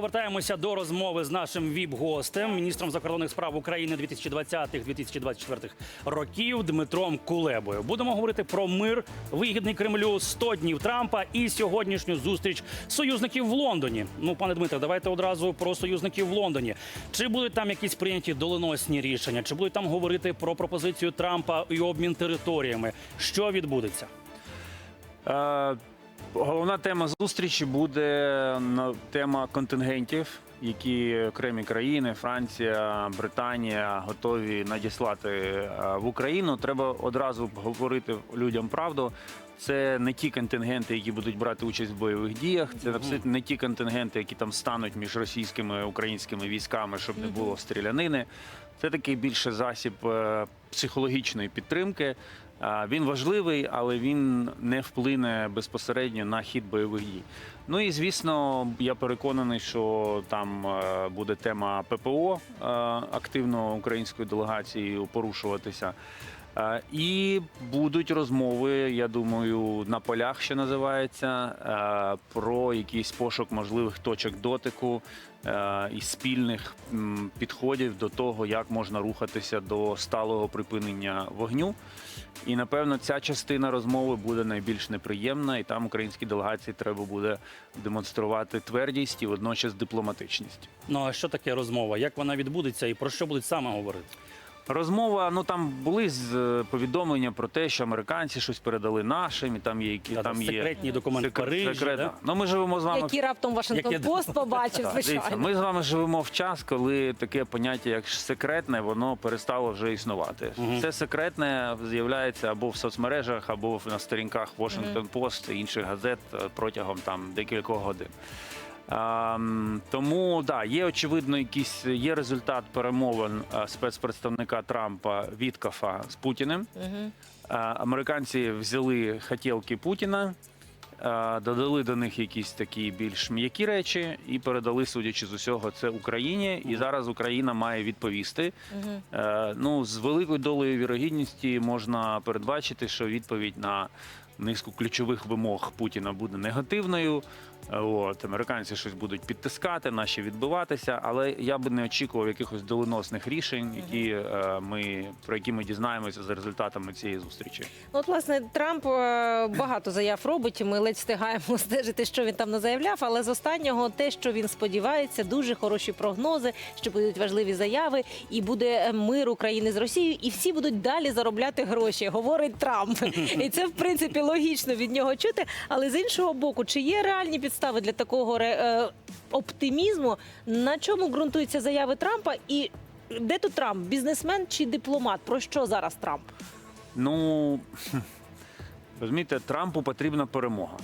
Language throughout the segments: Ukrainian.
Повертаємося до розмови з нашим віп-гостем, міністром закордонних справ України 2020-2024 років Дмитром Кулебою. Будемо говорити про мир, вигідний Кремлю 100 днів Трампа і сьогоднішню зустріч союзників в Лондоні. Ну, пане Дмитре, давайте одразу про союзників в Лондоні. Чи будуть там якісь прийняті доленосні рішення? Чи будуть там говорити про пропозицію Трампа і обмін територіями? Що відбудеться? Головна тема зустрічі буде тема контингентів, які окремі країни, Франція, Британія готові надіслати е, в Україну. Треба одразу говорити людям правду. Це не ті контингенти, які будуть брати участь в бойових діях. Це абсолютно не ті контингенти, які там стануть між російськими і українськими військами, щоб не було стрілянини. Це такий більше засіб е, психологічної підтримки. Він важливий, але він не вплине безпосередньо на хід бойових дій. Ну і звісно, я переконаний, що там е, буде тема ППО е, активно української делегації порушуватися. Е, І будуть розмови, я думаю, на полях, що називається, е, про якийсь пошук можливих точок дотику е, і спільних підходів до того, як можна рухатися до сталого припинення вогню. І напевно ця частина розмови буде найбільш неприємна, і там українській делегації треба буде демонструвати твердість і водночас дипломатичність. Ну а що таке розмова? Як вона відбудеться і про що будуть саме говорити? Розмова, ну там були з е, повідомлення про те, що американці щось передали нашим, і там є які Та, там є секретні документи в секрет- Парижі. да? Ну ми живемо з вами Які раптом Вашингтон Які- Пост побачив, Так, дивіться, звичайно. ми з вами живемо в час, коли таке поняття, як секретне, воно перестало вже існувати. Це секретне з'являється або в соцмережах, або на сторінках Washington Post і інших газет е, протягом там декількох годин. А, м, тому да, є очевидно, якийсь є результат перемовин е, спецпредставника Трампа Віткафа з Путіним. Е, Американці взяли хотілки Путіна, е, додали до них якісь такі більш м'які речі і передали, судячи з усього, це Україні. І зараз Україна має відповісти. Ну, з великою долею вірогідності можна передбачити, що відповідь на низку ключових вимог Путіна буде негативною. От американці щось будуть підтискати, наші відбиватися, але я би не очікував якихось доленосних рішень, які е, ми про які ми дізнаємося за результатами цієї зустрічі. Ну, От, власне, Трамп е, багато заяв робить. Ми ледь встигаємо стежити, що він там не заявляв. Але з останнього те, що він сподівається, дуже хороші прогнози, що будуть важливі заяви, і буде е, мир України з Росією, і всі будуть далі заробляти гроші, говорить Трамп. І це в принципі логічно від нього чути. Але з іншого боку, чи є реальні підстави для такого е, оптимізму? На чому ґрунтуються заяви Трампа? І де тут Трамп? Бізнесмен чи дипломат? Про що зараз Трамп? Ну розумієте, Трампу потрібна перемога.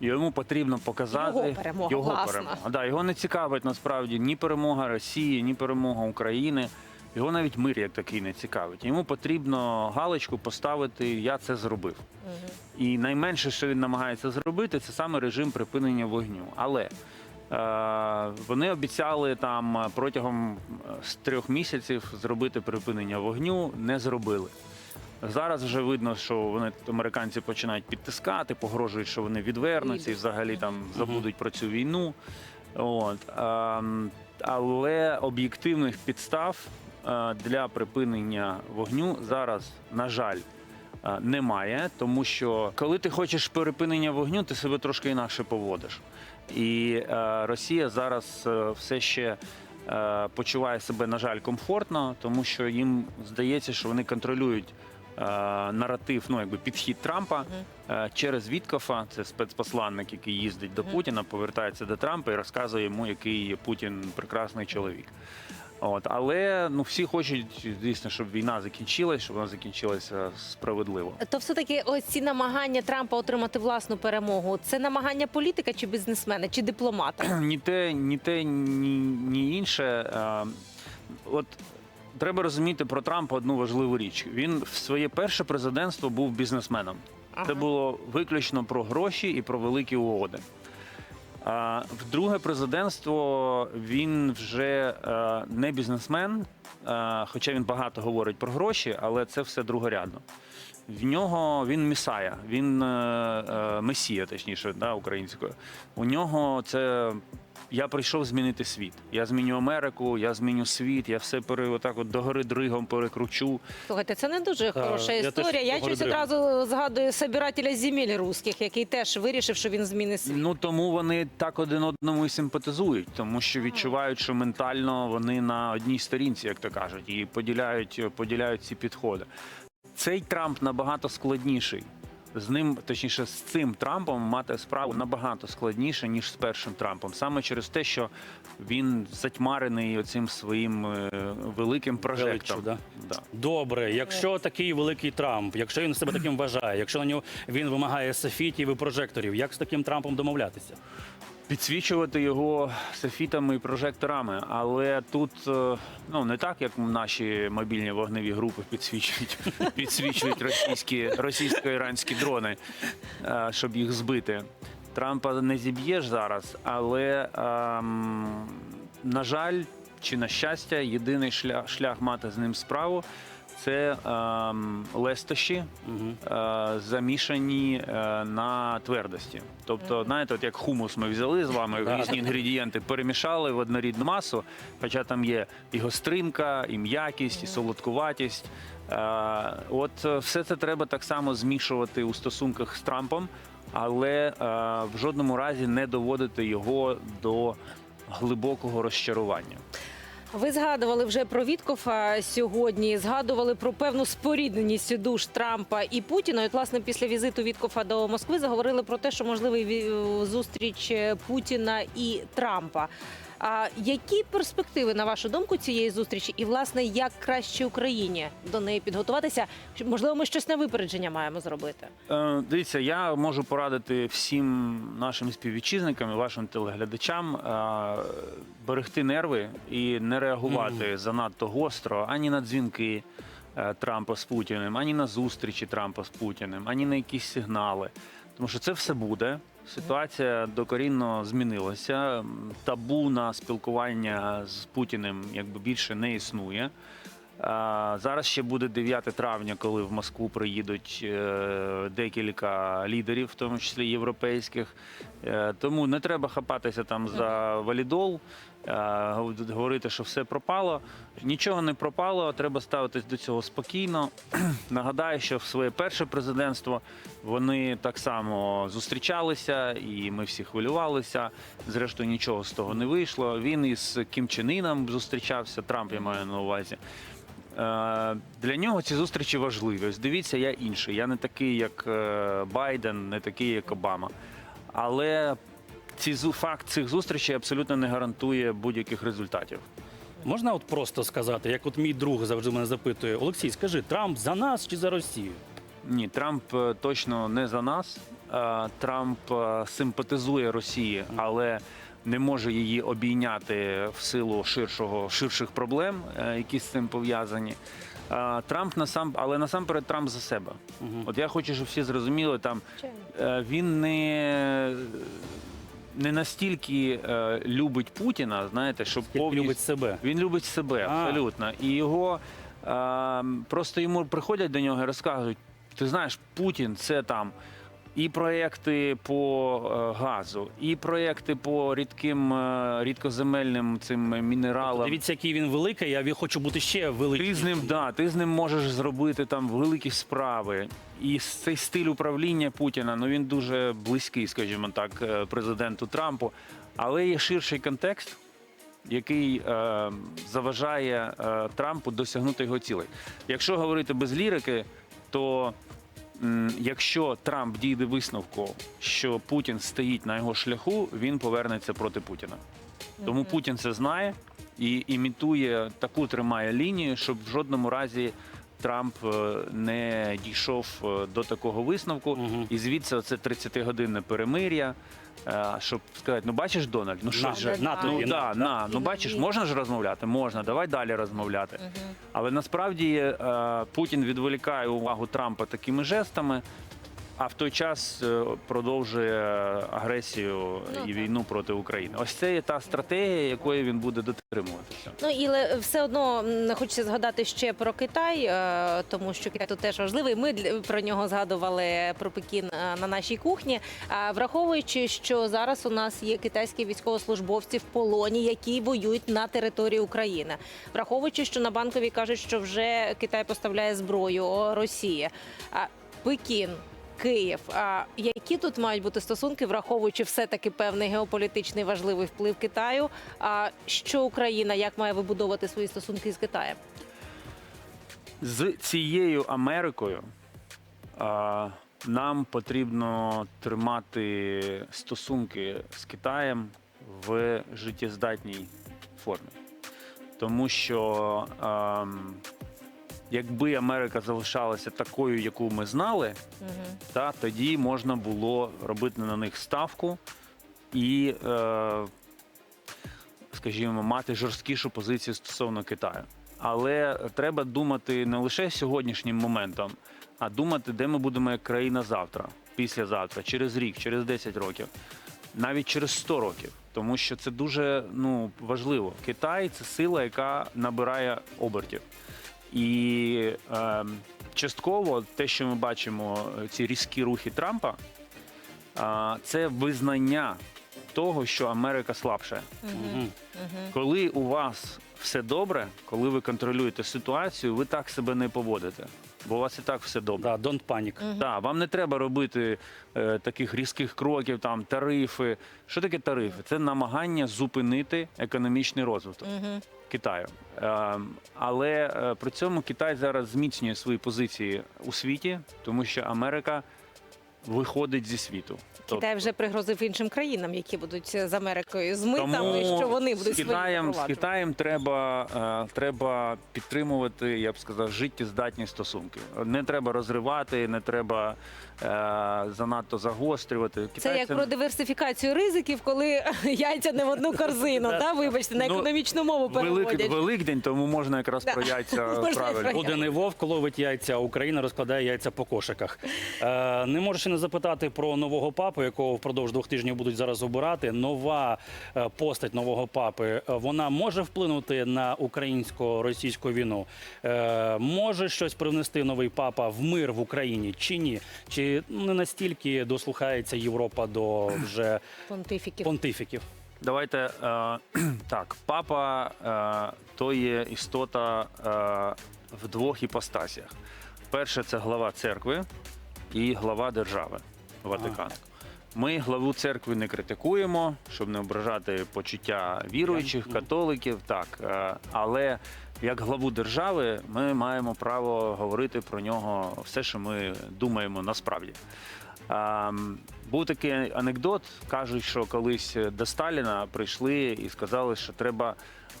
Йому потрібно показати Його перемога, його перемога. Да, його не цікавить насправді ні перемога Росії, ні перемога України. Його навіть мир як такий не цікавить. Йому потрібно галочку поставити Я це зробив. І найменше, що він намагається зробити, це саме режим припинення вогню. Але е, вони обіцяли там протягом е, з трьох місяців зробити припинення вогню, не зробили. Зараз вже видно, що вони американці починають підтискати, погрожують, що вони відвернуться і взагалі там забудуть про цю війну. От. ем, але об'єктивних підстав для припинення вогню зараз, на жаль, е, немає, тому що коли ти хочеш припинення вогню, ти себе трошки інакше поводиш. І е, Росія зараз е, все ще е, почуває себе, на жаль, комфортно, тому що їм здається, що вони контролюють. е, Наратив, ну якби підхід Трампа е, через Віткофа, це спецпосланник, який їздить до. Путіна, повертається до Трампа і розказує йому, який Путін прекрасний чоловік. От, але ну всі хочуть, звісно, щоб війна закінчилась, щоб вона закінчилася справедливо. То все таки ось ці намагання Трампа отримати власну перемогу. Це намагання політика чи бізнесмена, чи дипломата? ні те, ні те, ні, ні інше. Е, От треба розуміти про Трампа одну важливу річ. Він в своє перше президентство був бізнесменом. Це було виключно про гроші і про великі угоди. В друге президентство він вже е, не бізнесмен, е, хоча він багато говорить про гроші, але це все другорядно. В нього він місая, він е, месія, точніше, да, українською. У нього це Я прийшов змінити світ. Я зміню Америку, я зміню світ, я все пере, отак от догори дригом перекручу. Слухайте, це не дуже хороша я історія. Я щось одразу згадую собирателя земель русських, який теж вирішив, що він змінить світ. Ну тому вони так один одному і симпатизують, тому що відчувають, що ментально вони на одній сторінці, як то кажуть, і поділяють, поділяють ці підходи. Цей Трамп набагато складніший. З ним, точніше, з цим Трампом мати справу набагато складніше, ніж з першим Трампом, саме через те, що він затьмарений оцим своїм е, великим прожектом. да? Да. Добре, якщо такий великий Трамп, якщо він себе таким вважає, якщо на нього він вимагає софітів і прожекторів, як з таким Трампом домовлятися? Підсвічувати його софітами і прожекторами. Але тут е, ну не так, як наші мобільні вогневі групи підсвічують, підсвічують російські російсько-іранські дрони, е, щоб їх збити. Трампа не зіб'єш зараз, але ем, на жаль, чи на щастя, єдиний шлях, шлях мати з ним справу це ем, лестощі, Угу. е, замішані е, на твердості. Тобто, знаєте, от як хумус ми взяли з вами Да, різні інгредієнти, перемішали в однорідну масу, хоча там є і гостринка, і м'якість, і солодкуватість. Е, От е, все це треба так само змішувати у стосунках з Трампом, але е, в жодному разі не доводити його до глибокого розчарування. Ви згадували вже про Віткофа сьогодні. Згадували про певну спорідненість душ Трампа і Путіна. І, власне, після візиту Віткофа до Москви заговорили про те, що можливий зустріч е, Путіна і Трампа. А які перспективи, на вашу думку, цієї зустрічі? І власне як краще Україні до неї підготуватися? Можливо, ми щось на випередження маємо зробити. Е, Дивіться, я можу порадити всім нашим співвітчизникам і вашим телеглядачам е, берегти нерви і не реагувати занадто гостро ані на дзвінки е, Трампа з Путіним, ані на зустрічі Трампа з Путіним, ані на якісь сигнали. Тому що це все буде. Ситуація докорінно змінилася. Табу на спілкування з Путіним якби більше не існує. Зараз ще буде 9 травня, коли в Москву приїдуть е, декілька лідерів, в тому числі європейських. Е, Тому не треба хапатися там за валідол, е, говорити, що все пропало. Нічого не пропало, треба ставитись до цього спокійно. Нагадаю, що в своє перше президентство вони так само зустрічалися, і ми всі хвилювалися. Зрештою, нічого з того не вийшло. Він із Кім Чен Іном зустрічався, Трамп я маю на увазі. Е, Для нього ці зустрічі важливі. Ось дивіться, я інший. Я не такий, як е, Байден, не такий, як Обама. Але ці факт цих зустрічей абсолютно не гарантує будь-яких результатів. Можна от просто сказати, як от мій друг завжди мене запитує: Олексій, скажи, Трамп за нас чи за Росію? Ні, Трамп е, точно не за нас. Трамп симпатизує Росії, але не може її обійняти в силу ширшого ширших проблем, е, які з цим пов'язані. Трамп насам, але насамперед Трамп за себе. Мгм. От я хочу, щоб всі зрозуміли, там е, він не, не настільки е, любить Путіна, знаєте, щоб повністю любить себе. він любить себе А. абсолютно. І його е, просто йому приходять до нього і розказують: ти знаєш, Путін це там. І проекти по е, газу, і проекти по рідким е, рідкоземельним цим мінералам. Дивіться, який він великий, я хочу бути ще великим. Ти з ним да, ти з ним можеш зробити там великі справи. І цей стиль управління Путіна, ну він дуже близький, скажімо так, е, президенту Трампу. Але є ширший контекст, який е, заважає е, Трампу досягнути його цілей. Якщо говорити без лірики, то якщо Трамп дійде висновку, що Путін стоїть на його шляху, він повернеться проти Путіна. Тому Путін це знає і імітує таку тримає лінію, щоб в жодному разі Трамп е, не дійшов е, до такого висновку. угу. І звідси це 30-годинне перемир'я. е, Щоб сказати, ну бачиш, Дональд, ну що ж, на ну, да, на, ну бачиш, можна ж розмовляти? Можна, давай далі розмовляти. Але насправді Путін відволікає увагу Трампа такими жестами. А в той час е, продовжує агресію Ну, і війну проти України. Ось це є та стратегія, якої він буде дотримуватися. Ну і все одно м, хочеться згадати ще про Китай, е, тому що Китай тут теж важливий. Ми про нього згадували про Пекін е, на нашій кухні. Враховуючи, що зараз у нас є китайські військовослужбовці в полоні, які воюють на території України, враховуючи, що на банковій кажуть, що вже Китай поставляє зброю Росії. А Пекін. Київ. А які тут мають бути стосунки, враховуючи все таки певний геополітичний важливий вплив Китаю? А що Україна як має вибудовувати свої стосунки з Китаєм? З цією Америкою а, нам потрібно тримати стосунки з Китаєм в життєздатній формі. Тому що ам, якби Америка залишалася такою, яку ми знали, Угу. та тоді можна було робити на них ставку і, е, скажімо, мати жорсткішу позицію стосовно Китаю. Але треба думати не лише сьогоднішнім моментом, а думати, де ми будемо як країна завтра, післязавтра, через рік, через 10 років, навіть через 100 років. Тому що це дуже ну, важливо. Китай це сила, яка набирає обертів. І е, частково те, що ми бачимо, е, ці різкі рухи Трампа, е, це визнання того, що Америка слабша. Угу. Коли у вас все добре, коли ви контролюєте ситуацію, ви так себе не поводите. Бо у вас і так все добре. Да, don't panic. Да, вам не треба робити е, таких різких кроків, там тарифи. Що таке тарифи? Це намагання зупинити економічний розвиток. Китаю. Е, Але е, при цьому Китай зараз зміцнює свої позиції у світі, тому що Америка виходить зі світу. Китай вже пригрозив іншим країнам, які будуть з Америкою з митами, Тому що вони будуть з Китаєм, з. Китаєм треба, е, треба підтримувати, я б сказав, життєздатні стосунки. Не треба розривати, не треба занадто загострювати. Це як про диверсифікацію ризиків, коли яйця не в одну корзину, та вибачте, на Ну, економічну мову Велик, переводять. Великдень, тому можна якраз про яйця правильно. Буде не вовк ловить яйця, а Україна розкладає яйця по кошиках. Е, не можу ще не запитати про нового папу, якого впродовж двох тижнів будуть зараз обирати. Нова е, постать нового папи. е, Вона може вплинути на українсько-російську війну. Е, може щось привнести новий папа в мир в Україні чи ні? Чи не настільки дослухається Європа до вже Понтифіків. понтифіків? Давайте е, так. Папа е, то є істота е, в двох іпостасях. Перше це глава церкви і глава держави Ватикан. Ми главу церкви не критикуємо, щоб не ображати почуття віруючих, католиків. Так, е, але як главу держави ми маємо право говорити про нього все, що ми думаємо насправді. Ем, Був такий анекдот. Кажуть, що колись до Сталіна прийшли і сказали, що треба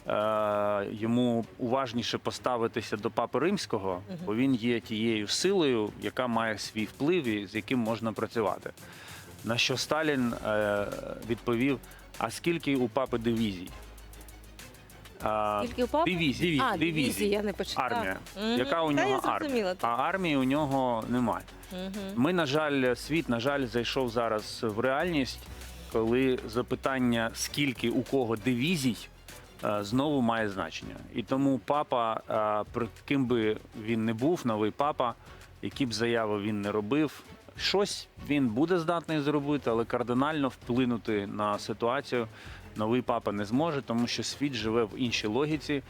е, йому уважніше поставитися до папи римського, бо він є тією силою, яка має свій вплив і з яким можна працювати. На що Сталін е, відповів: а скільки у папи дивізій? Скільки у папи? Дивізій. А, дивізій. я не почитала. Армія. Мгм. Яка у нього армія? А армії у нього немає. Мгм. Ми, на жаль, світ, на жаль, зайшов зараз в реальність, коли запитання, скільки у кого дивізій, е, знову має значення. І тому папа, е, при ким би він не був, новий папа, які б заяви він не робив, щось він буде здатний зробити, але кардинально вплинути на ситуацію новий папа не зможе, тому що світ живе в іншій логіці.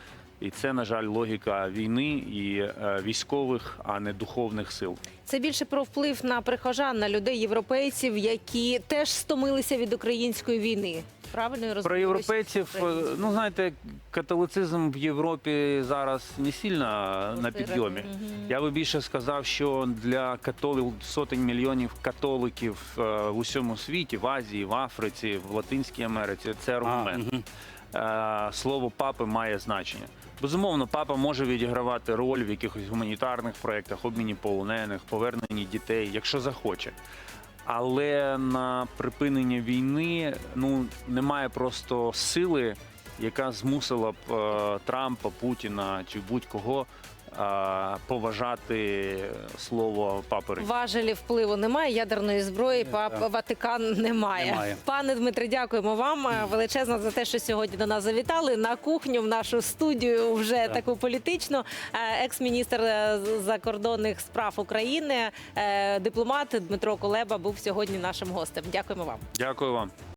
І це, на жаль, логіка війни і е, військових, а не духовних сил. Це більше про вплив на прихожан, на людей, європейців, які теж стомилися від української війни. Правильно я розумію? Про європейців, е, ну знаєте, католицизм в Європі зараз не сильно на підйомі. Мгм. Я би більше сказав, що для католик сотень мільйонів католиків е, в усьому світі, в Азії, в Африці, в Латинській Америці, це аргумент. А. Е, Слово папи має значення. Безумовно, папа може відігравати роль в якихось гуманітарних проєктах, обміні полонених, поверненні дітей, якщо захоче. Але на припинення війни ну немає просто сили, яка змусила б е, Трампа, Путіна чи будь-кого а, поважати слово Римського. Важелі впливу немає, ядерної зброї, пап. Ватикан немає. Немає. Пане Дмитре, дякуємо вам е, величезно за те, що сьогодні до нас завітали на кухню в нашу студію, вже Так. таку політичну. Е, Екс-міністр е, закордонних справ України, дипломат Дмитро Кулеба був сьогодні нашим гостем. Дякуємо вам. Дякую вам.